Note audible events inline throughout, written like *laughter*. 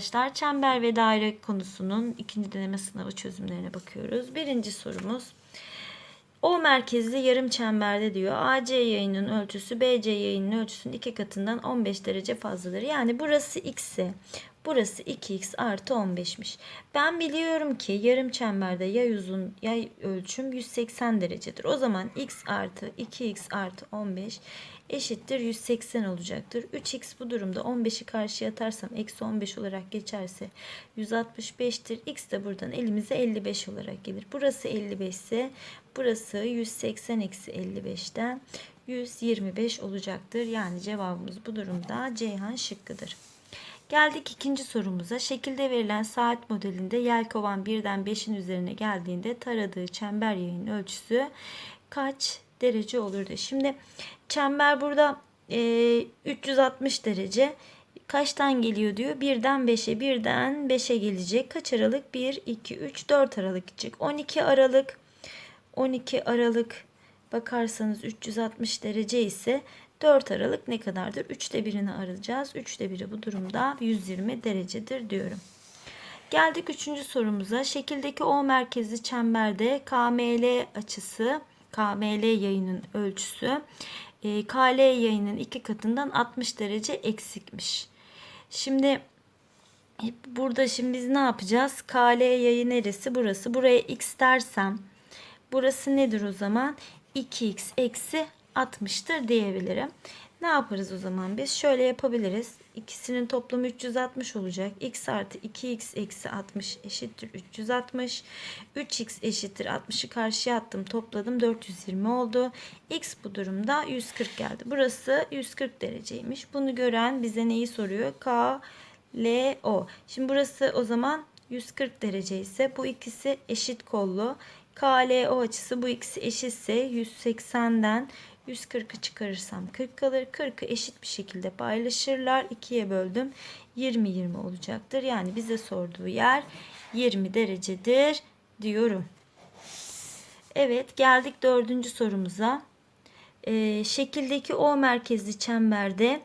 arkadaşlar çember ve daire konusunun ikinci deneme sınavı çözümlerine bakıyoruz. Birinci sorumuz. O merkezli yarım çemberde diyor AC yayının ölçüsü BC yayının ölçüsünün iki katından 15 derece fazladır. Yani burası x ise burası 2x artı 15'miş. Ben biliyorum ki yarım çemberde yay uzun yay ölçüm 180 derecedir. O zaman x artı 2x artı 15 eşittir 180 olacaktır. 3x bu durumda 15'i karşıya atarsam eksi 15 olarak geçerse 165'tir. x de buradan elimize 55 olarak gelir. Burası 55 ise burası 180 eksi 55'ten 125 olacaktır. Yani cevabımız bu durumda Ceyhan şıkkıdır. Geldik ikinci sorumuza. Şekilde verilen saat modelinde yelkovan birden 5'in üzerine geldiğinde taradığı çember yayının ölçüsü kaç derece olurdu? Şimdi çember burada e, 360 derece. Kaçtan geliyor diyor? Birden 5'e, birden 5'e gelecek. Kaç aralık? 1, 2, 3, 4 aralık gidecek. 12 aralık. 12 aralık bakarsanız 360 derece ise 4 Aralık ne kadardır? 3'te birini arayacağız. 3'te biri bu durumda 120 derecedir diyorum. Geldik 3. sorumuza. Şekildeki O merkezli çemberde KML açısı, KML yayının ölçüsü e, KL yayının iki katından 60 derece eksikmiş. Şimdi burada şimdi biz ne yapacağız? KL yayı neresi? Burası. Buraya x dersem burası nedir o zaman? 2x eksi 60'tır diyebilirim. Ne yaparız o zaman biz? Şöyle yapabiliriz. İkisinin toplamı 360 olacak. x artı 2x eksi 60 eşittir 360. 3x eşittir 60'ı karşıya attım topladım 420 oldu. x bu durumda 140 geldi. Burası 140 dereceymiş. Bunu gören bize neyi soruyor? K, L, O. Şimdi burası o zaman 140 derece ise bu ikisi eşit kollu. KLO açısı bu ikisi eşitse 180'den 140'ı çıkarırsam 40 kalır. 40'ı eşit bir şekilde paylaşırlar. 2'ye böldüm. 20-20 olacaktır. Yani bize sorduğu yer 20 derecedir diyorum. Evet geldik dördüncü sorumuza. Ee, şekildeki O merkezli çemberde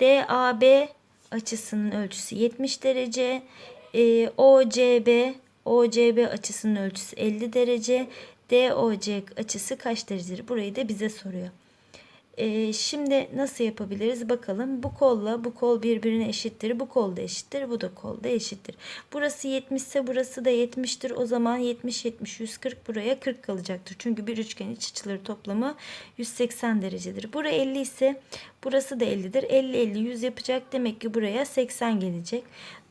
DAB açısının ölçüsü 70 derece. Ee, OCB OCB açısının ölçüsü 50 derece. DOC açısı kaç derecedir? Burayı da bize soruyor. Ee, şimdi nasıl yapabiliriz bakalım. Bu kolla bu kol birbirine eşittir. Bu kol da eşittir. Bu da kol da eşittir. Burası 70 ise burası da 70'tir. O zaman 70 70 140 buraya 40 kalacaktır. Çünkü bir üçgen iç açıları toplamı 180 derecedir. Bura 50 ise burası da 50'dir. 50 50 100 yapacak. Demek ki buraya 80 gelecek.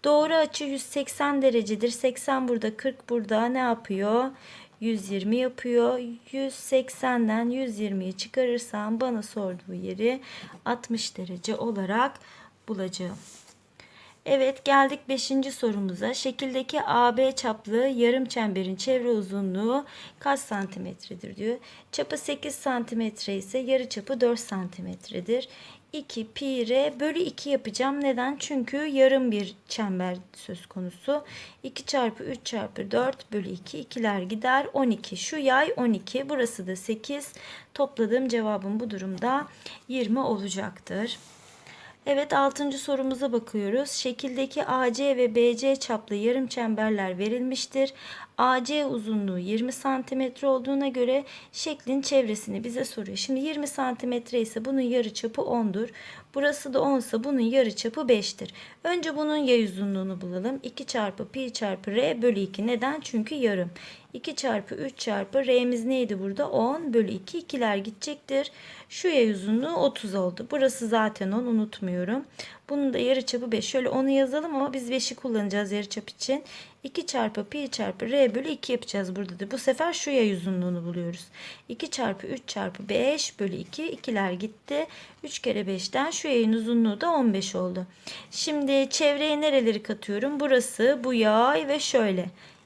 Doğru açı 180 derecedir. 80 burada 40 burada ne yapıyor? 120 yapıyor. 180'den 120'yi çıkarırsam bana sorduğu yeri 60 derece olarak bulacağım. Evet geldik 5. sorumuza. Şekildeki AB çaplı yarım çemberin çevre uzunluğu kaç santimetredir diyor. Çapı 8 santimetre ise yarı çapı 4 santimetredir. 2 pi r bölü 2 yapacağım. Neden? Çünkü yarım bir çember söz konusu. 2 çarpı 3 çarpı 4 bölü 2. 2'ler gider. 12. Şu yay 12. Burası da 8. Topladığım cevabım bu durumda 20 olacaktır. Evet 6. sorumuza bakıyoruz. Şekildeki AC ve BC çaplı yarım çemberler verilmiştir. AC uzunluğu 20 cm olduğuna göre şeklin çevresini bize soruyor. Şimdi 20 cm ise bunun yarı çapı 10'dur. Burası da 10 ise bunun yarı çapı 5'tir. Önce bunun yay uzunluğunu bulalım. 2 çarpı pi çarpı r bölü 2. Neden? Çünkü yarım. 2 çarpı 3 çarpı r'miz neydi burada? 10 bölü 2. ikiler gidecektir. Şu yay uzunluğu 30 oldu. Burası zaten 10 unutmuyorum. Bunun da yarıçapı 5. Şöyle 10'u yazalım ama biz 5'i kullanacağız yarıçap için. 2 çarpı pi çarpı r bölü 2 yapacağız burada da. Bu sefer şu yay uzunluğunu buluyoruz. 2 çarpı 3 çarpı 5 bölü 2. ikiler gitti. 3 kere 5'ten şu yayın uzunluğu da 15 oldu. Şimdi çevreye nereleri katıyorum? Burası, bu yay ve şöyle.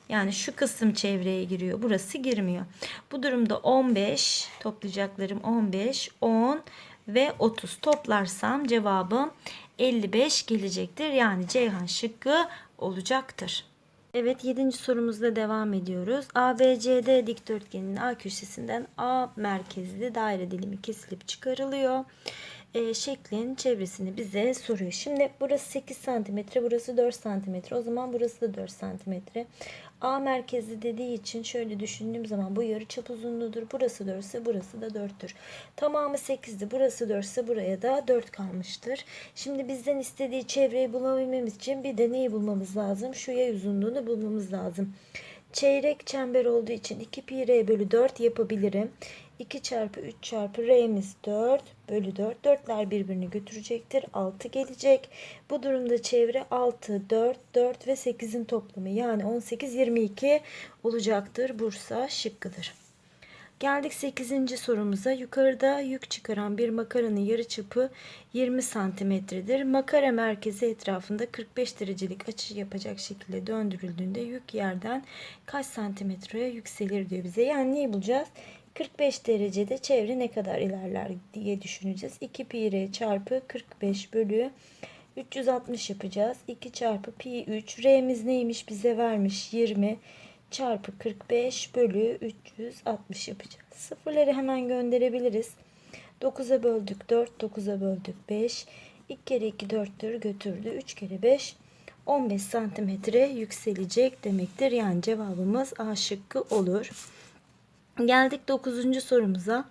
Yani şu kısım çevreye giriyor. Burası girmiyor. Bu durumda 15 toplayacaklarım 15, 10 ve 30 toplarsam cevabım 55 gelecektir. Yani Ceyhan şıkkı olacaktır. Evet 7. sorumuzla devam ediyoruz. ABCD dikdörtgeninin A köşesinden A merkezli daire dilimi kesilip çıkarılıyor. E, şeklin çevresini bize soruyor. Şimdi burası 8 santimetre, burası 4 santimetre. O zaman burası da 4 santimetre. A merkezi dediği için şöyle düşündüğüm zaman bu yarı çap uzunluğudur. Burası 4 ise burası da 4'tür. Tamamı 8'di. Burası 4 ise buraya da 4 kalmıştır. Şimdi bizden istediği çevreyi bulabilmemiz için bir de neyi bulmamız lazım? Şu yay uzunluğunu bulmamız lazım. Çeyrek çember olduğu için 2 pi r bölü 4 yapabilirim. 2 çarpı 3 çarpı r'miz 4 bölü 4. 4'ler birbirini götürecektir. 6 gelecek. Bu durumda çevre 6, 4, 4 ve 8'in toplamı yani 18, 22 olacaktır. Bursa şıkkıdır. Geldik 8. sorumuza. Yukarıda yük çıkaran bir makaranın yarıçapı 20 santimetredir. Makara merkezi etrafında 45 derecelik açı yapacak şekilde döndürüldüğünde yük yerden kaç santimetreye yükselir diyor bize. Yani neyi bulacağız? 45 derecede çevre ne kadar ilerler diye düşüneceğiz. 2 pi r çarpı 45 bölü 360 yapacağız. 2 çarpı pi 3. R'miz neymiş bize vermiş 20 çarpı 45 bölü 360 yapacağız. Sıfırları hemen gönderebiliriz. 9'a böldük 4, 9'a böldük 5. 2 kere 2 4'tür götürdü. 3 kere 5 15 santimetre yükselecek demektir. Yani cevabımız A şıkkı olur. Geldik 9. sorumuza.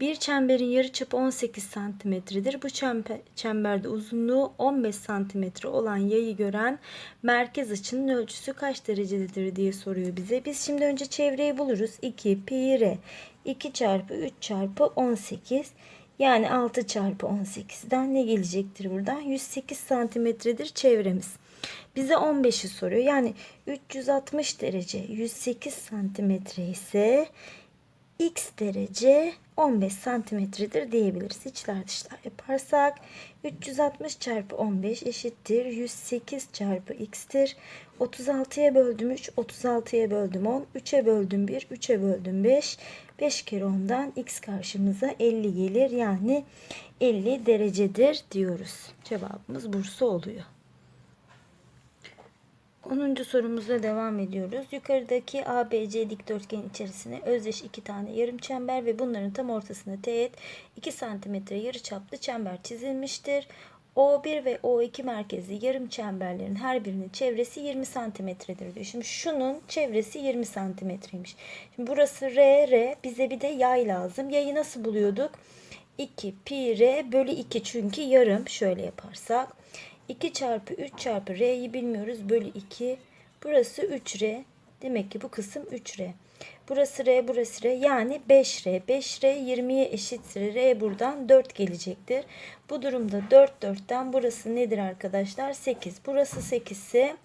Bir çemberin yarıçapı 18 santimetredir. Bu çember, çemberde uzunluğu 15 santimetre olan yayı gören merkez açının ölçüsü kaç derecededir diye soruyor bize. Biz şimdi önce çevreyi buluruz. 2 pi r 2 çarpı 3 çarpı 18 yani 6 çarpı 18'den ne gelecektir buradan? 108 santimetredir çevremiz. Bize 15'i soruyor. Yani 360 derece 108 santimetre ise x derece 15 santimetredir diyebiliriz. İçler dışlar yaparsak 360 çarpı 15 eşittir 108 çarpı x'tir. 36'ya böldüm 3, 36'ya böldüm 10, 3'e böldüm 1, 3'e böldüm 5. 5 kere 10'dan x karşımıza 50 gelir. Yani 50 derecedir diyoruz. Cevabımız Bursa oluyor. 10. sorumuzla devam ediyoruz. Yukarıdaki ABC dikdörtgen içerisine özdeş iki tane yarım çember ve bunların tam ortasına teğet 2 cm yarıçaplı çember çizilmiştir. O1 ve O2 merkezli yarım çemberlerin her birinin çevresi 20 santimetredir diyor. Şimdi şunun çevresi 20 santimetreymiş. Şimdi burası R, R. Bize bir de yay lazım. Yayı nasıl buluyorduk? 2 pi R bölü 2 çünkü yarım. Şöyle yaparsak. 2 çarpı 3 çarpı R'yi bilmiyoruz. Bölü 2. Burası 3R. Demek ki bu kısım 3R. Burası R, burası R. Yani 5R. 5R 20'ye eşittir. R buradan 4 gelecektir. Bu durumda 4 4'ten burası nedir arkadaşlar? 8. Burası 8 ise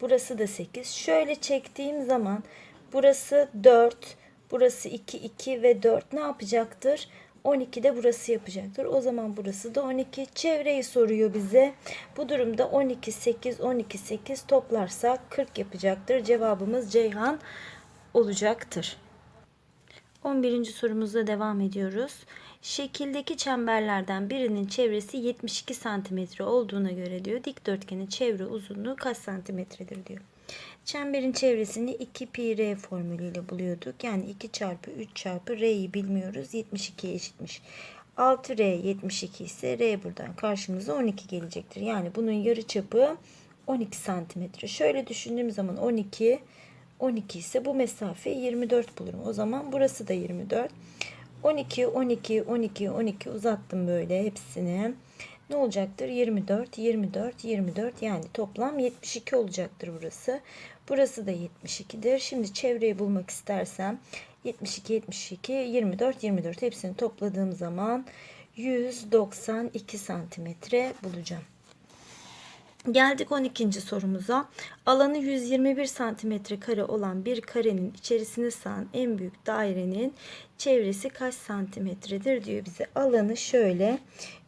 burası da 8. Şöyle çektiğim zaman burası 4, burası 2, 2 ve 4 ne yapacaktır? 12 de burası yapacaktır. O zaman burası da 12. Çevreyi soruyor bize. Bu durumda 12, 8, 12, 8 toplarsak 40 yapacaktır. Cevabımız Ceyhan olacaktır. 11. sorumuzla devam ediyoruz. Şekildeki çemberlerden birinin çevresi 72 santimetre olduğuna göre diyor. Dikdörtgenin çevre uzunluğu kaç santimetredir diyor. Çemberin çevresini 2 pi r formülüyle buluyorduk. Yani 2 çarpı 3 çarpı r'yi bilmiyoruz. 72'ye eşitmiş. 6r 72 ise r buradan karşımıza 12 gelecektir. Yani bunun yarı çapı 12 santimetre. Şöyle düşündüğüm zaman 12 12 ise bu mesafe 24 bulurum. O zaman burası da 24. 12 12 12 12 uzattım böyle hepsini. Ne olacaktır? 24 24 24 yani toplam 72 olacaktır burası. Burası da 72'dir. Şimdi çevreyi bulmak istersem 72 72 24 24 hepsini topladığım zaman 192 santimetre bulacağım. Geldik 12. sorumuza. Alanı 121 santimetre kare olan bir karenin içerisine sığan en büyük dairenin çevresi kaç santimetredir diyor bize. Alanı şöyle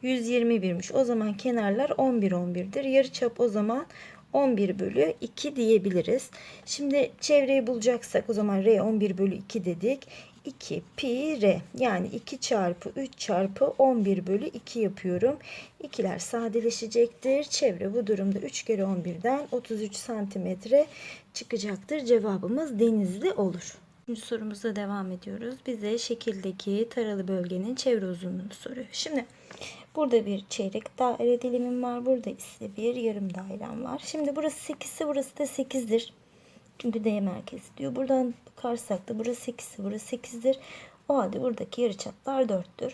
121'miş. O zaman kenarlar 11 11'dir. Yarıçap o zaman 11 bölü 2 diyebiliriz. Şimdi çevreyi bulacaksak o zaman R 11 bölü 2 dedik. 2 pi r yani 2 çarpı 3 çarpı 11 bölü 2 yapıyorum. İkiler sadeleşecektir. Çevre bu durumda 3 kere 11'den 33 santimetre çıkacaktır. Cevabımız denizli olur. Üçüncü sorumuzla devam ediyoruz. Bize şekildeki taralı bölgenin çevre uzunluğunu soruyor. Şimdi Burada bir çeyrek daire dilimim var. Burada ise bir yarım dairem var. Şimdi burası 8 ise burası da 8'dir. Çünkü D merkezi diyor. Buradan bakarsak da burası 8 ise burası 8'dir. O halde buradaki yarıçaplar 4'tür.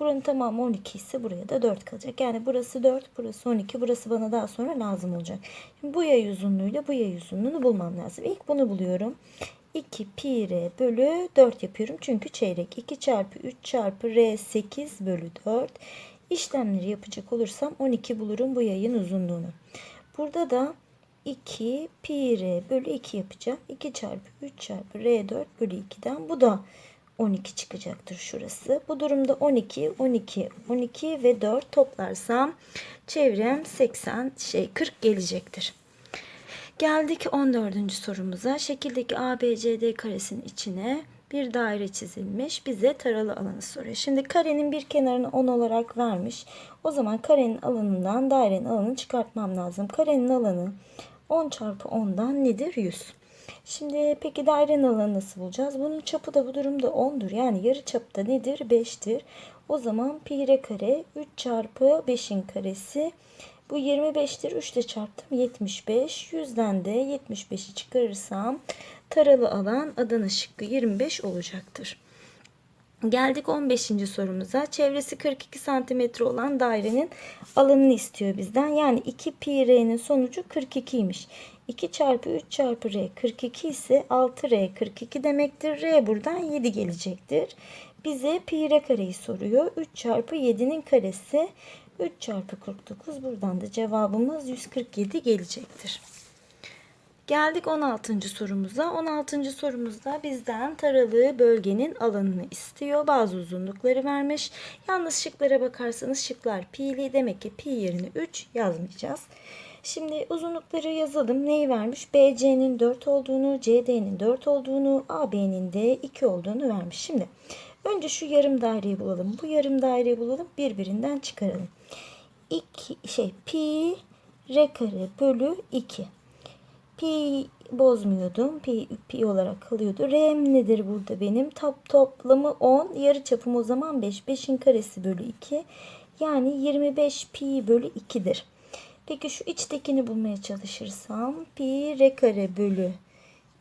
Buranın tamamı 12 ise buraya da 4 kalacak. Yani burası 4, burası 12, burası bana daha sonra lazım olacak. Şimdi bu yay uzunluğuyla bu yay uzunluğunu bulmam lazım. İlk bunu buluyorum. 2 pi r bölü 4 yapıyorum. Çünkü çeyrek 2 çarpı 3 çarpı r 8 bölü 4. İşlemleri yapacak olursam 12 bulurum bu yayın uzunluğunu. Burada da 2 pi r bölü 2 yapacağım. 2 çarpı 3 çarpı r 4 bölü 2'den bu da 12 çıkacaktır şurası. Bu durumda 12, 12, 12 ve 4 toplarsam çevrem 80 şey 40 gelecektir. Geldik 14. sorumuza. Şekildeki ABCD karesinin içine bir daire çizilmiş. Bize taralı alanı soruyor. Şimdi karenin bir kenarını 10 olarak vermiş. O zaman karenin alanından dairenin alanını çıkartmam lazım. Karenin alanı 10 çarpı 10'dan nedir? 100. Şimdi peki dairenin alanı nasıl bulacağız? Bunun çapı da bu durumda 10'dur. Yani yarı çapı da nedir? 5'tir. O zaman pi r kare 3 çarpı 5'in karesi bu 25'tir. 3 ile çarptım 75. 100'den de 75'i çıkarırsam taralı alan Adana şıkkı 25 olacaktır. Geldik 15. sorumuza. Çevresi 42 cm olan dairenin alanını istiyor bizden. Yani 2 pi r'nin sonucu 42'ymiş. 2 çarpı 3 çarpı r 42 ise 6 r 42 demektir. R buradan 7 gelecektir. Bize pi r kareyi soruyor. 3 çarpı 7'nin karesi 3 çarpı 49. Buradan da cevabımız 147 gelecektir. Geldik 16. sorumuza. 16. sorumuzda bizden taralı bölgenin alanını istiyor. Bazı uzunlukları vermiş. Yalnız şıklara bakarsanız şıklar pi'li. Demek ki pi yerine 3 yazmayacağız. Şimdi uzunlukları yazalım. Neyi vermiş? BC'nin 4 olduğunu, CD'nin 4 olduğunu, AB'nin de 2 olduğunu vermiş. Şimdi önce şu yarım daireyi bulalım. Bu yarım daireyi bulalım. Birbirinden çıkaralım. 2 şey pi r kare bölü 2. Pi bozmuyordum. Pi, pi olarak kalıyordu. R'm nedir burada benim? Top, toplamı 10. Yarı çapım o zaman 5. 5'in karesi bölü 2. Yani 25 pi bölü 2'dir. Peki şu içtekini bulmaya çalışırsam pi r kare bölü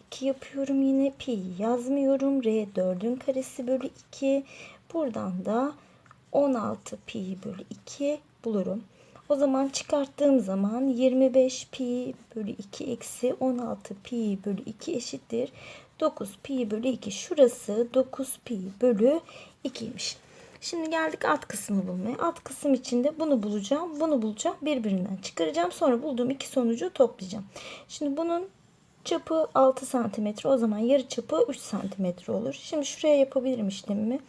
2 yapıyorum yine. Pi yazmıyorum. R 4'ün karesi bölü 2. Buradan da 16 pi bölü 2 bulurum. O zaman çıkarttığım zaman 25 pi bölü 2 eksi 16 pi bölü 2 eşittir. 9 pi bölü 2. Şurası 9 pi bölü 2'ymiş. Şimdi geldik alt kısmı bulmaya. Alt kısım içinde bunu bulacağım, bunu bulacağım. Birbirinden çıkaracağım. Sonra bulduğum iki sonucu toplayacağım. Şimdi bunun çapı 6 santimetre. O zaman yarı çapı 3 santimetre olur. Şimdi şuraya yapabilirim işlemimi.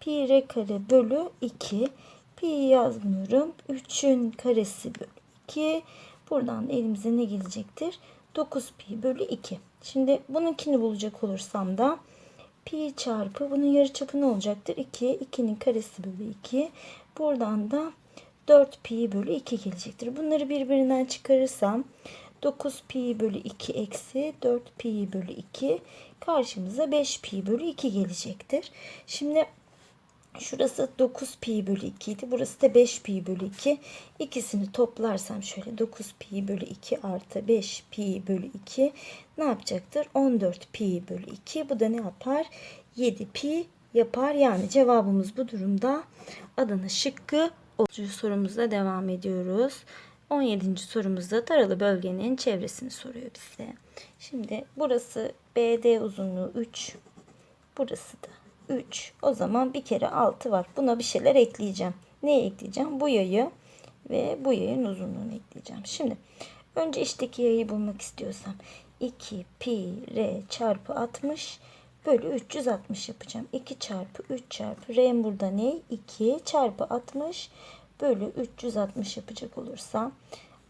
Pi r kare bölü 2. Pi yazmıyorum. 3'ün karesi bölü 2. Buradan elimize ne gelecektir? 9 pi bölü 2. Şimdi bununkini bulacak olursam da pi çarpı bunun yarıçapı ne olacaktır? 2. 2'nin karesi bölü 2. Buradan da 4 pi bölü 2 gelecektir. Bunları birbirinden çıkarırsam 9 pi bölü 2 eksi 4 pi bölü 2 karşımıza 5 pi bölü 2 gelecektir. Şimdi Şurası 9 pi bölü 2 idi. Burası da 5 pi bölü 2. İkisini toplarsam şöyle 9 pi bölü 2 artı 5 pi bölü 2 ne yapacaktır? 14 pi bölü 2. Bu da ne yapar? 7 pi yapar. Yani cevabımız bu durumda Adana şıkkı. 30. sorumuzla devam ediyoruz. 17. sorumuzda taralı bölgenin çevresini soruyor bize. Şimdi burası BD uzunluğu 3. Burası da 3. O zaman bir kere 6 var. Buna bir şeyler ekleyeceğim. Ne ekleyeceğim? Bu yayı ve bu yayın uzunluğunu ekleyeceğim. Şimdi önce içteki yayı bulmak istiyorsam 2 pi r çarpı 60 bölü 360 yapacağım. 2 çarpı 3 çarpı r burada ne? 2 çarpı 60 bölü 360 yapacak olursam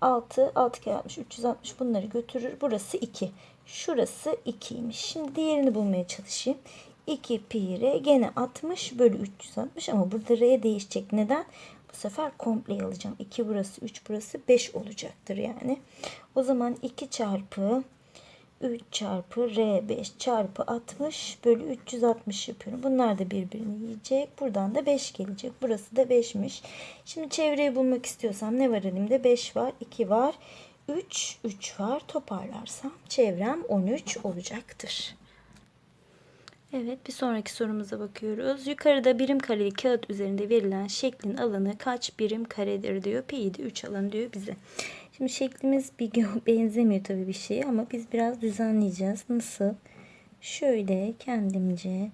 6 6 kere 60 360 bunları götürür. Burası 2. Şurası 2'ymiş. Şimdi diğerini bulmaya çalışayım. 2 pi r gene 60 bölü 360 ama burada r değişecek. Neden? Bu sefer komple alacağım. 2 burası 3 burası 5 olacaktır yani. O zaman 2 çarpı 3 çarpı R5 çarpı 60 bölü 360 yapıyorum. Bunlar da birbirini yiyecek. Buradan da 5 gelecek. Burası da 5'miş. Şimdi çevreyi bulmak istiyorsam ne var elimde? 5 var, 2 var, 3, 3 var. Toparlarsam çevrem 13 olacaktır. Evet bir sonraki sorumuza bakıyoruz. Yukarıda birim kareli kağıt üzerinde verilen şeklin alanı kaç birim karedir diyor. Pi'yi de 3 alan diyor bize. Şimdi şeklimiz bir *laughs* benzemiyor tabii bir şeye ama biz biraz düzenleyeceğiz. Nasıl? Şöyle kendimce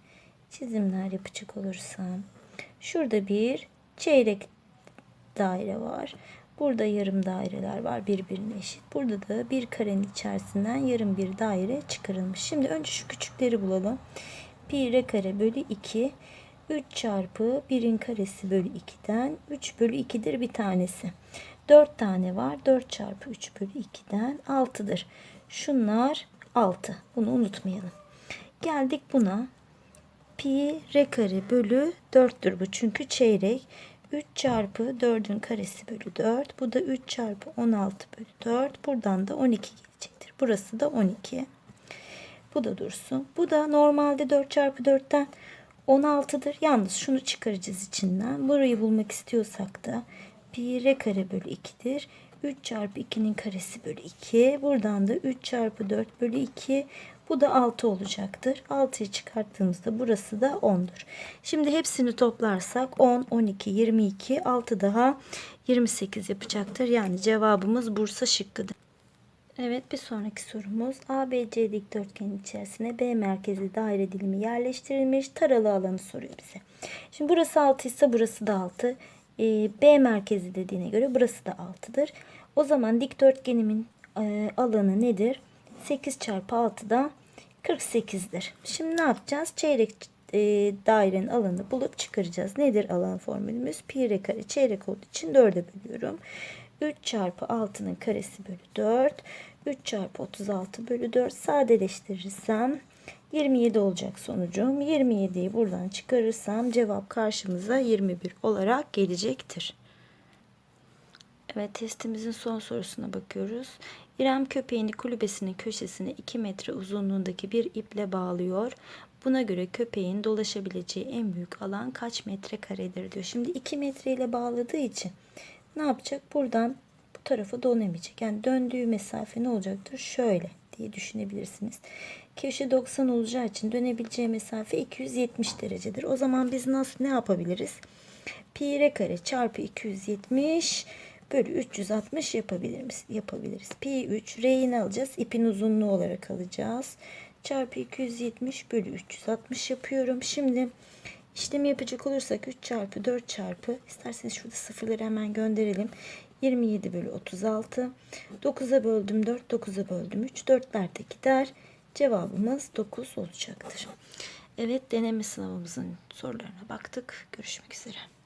çizimler yapacak olursam. Şurada bir çeyrek daire var. Burada yarım daireler var birbirine eşit. Burada da bir karenin içerisinden yarım bir daire çıkarılmış. Şimdi önce şu küçükleri bulalım. Pi r kare bölü 2 3 çarpı 1'in karesi bölü 2'den 3 bölü 2'dir bir tanesi. 4 tane var. 4 çarpı 3 bölü 2'den 6'dır. Şunlar 6. Bunu unutmayalım. Geldik buna. Pi r kare bölü 4'tür bu. Çünkü çeyrek. 3 çarpı 4'ün karesi bölü 4. Bu da 3 çarpı 16 bölü 4. Buradan da 12 gelecektir. Burası da 12. Bu da dursun. Bu da normalde 4 çarpı 4'ten 16'dır. Yalnız şunu çıkaracağız içinden. Burayı bulmak istiyorsak da pi r kare bölü 2'dir. 3 çarpı 2'nin karesi bölü 2. Buradan da 3 çarpı 4 bölü 2. Bu da 6 olacaktır. 6'yı çıkarttığımızda burası da 10'dur. Şimdi hepsini toplarsak 10, 12, 22, 6 daha 28 yapacaktır. Yani cevabımız Bursa şıkkıdır. Evet bir sonraki sorumuz ABC dikdörtgenin içerisine B merkezi daire dilimi yerleştirilmiş taralı alanı soruyor bize. Şimdi burası 6 ise burası da 6. Ee, B merkezi dediğine göre burası da 6'dır. O zaman dikdörtgenimin e, alanı nedir? 8 çarpı 6'da 48'dir. Şimdi ne yapacağız? Çeyrek e, dairenin alanı bulup çıkaracağız. Nedir alan formülümüz? Pi r kare çeyrek olduğu için 4'e bölüyorum. 3 çarpı 6'nın karesi bölü 4. 3 çarpı 36 bölü 4 sadeleştirirsem 27 olacak sonucum. 27'yi buradan çıkarırsam cevap karşımıza 21 olarak gelecektir. Evet testimizin son sorusuna bakıyoruz. İrem köpeğini kulübesinin köşesine 2 metre uzunluğundaki bir iple bağlıyor. Buna göre köpeğin dolaşabileceği en büyük alan kaç metre karedir diyor. Şimdi 2 metre ile bağladığı için ne yapacak? Buradan bu tarafa dönemeyecek. Yani döndüğü mesafe ne olacaktır? Şöyle diye düşünebilirsiniz. Köşe 90 olacağı için dönebileceği mesafe 270 derecedir. O zaman biz nasıl ne yapabiliriz? Pi r kare çarpı 270 bölü 360 yapabiliriz. yapabiliriz. Pi 3 r'yi alacağız? İpin uzunluğu olarak alacağız. Çarpı 270 bölü 360 yapıyorum. Şimdi işlemi yapacak olursak 3 çarpı 4 çarpı isterseniz şurada sıfırları hemen gönderelim. 27 bölü 36. 9'a böldüm 4, 9'a böldüm 3. 4'ler de gider. Cevabımız 9 olacaktır. Evet deneme sınavımızın sorularına baktık. Görüşmek üzere.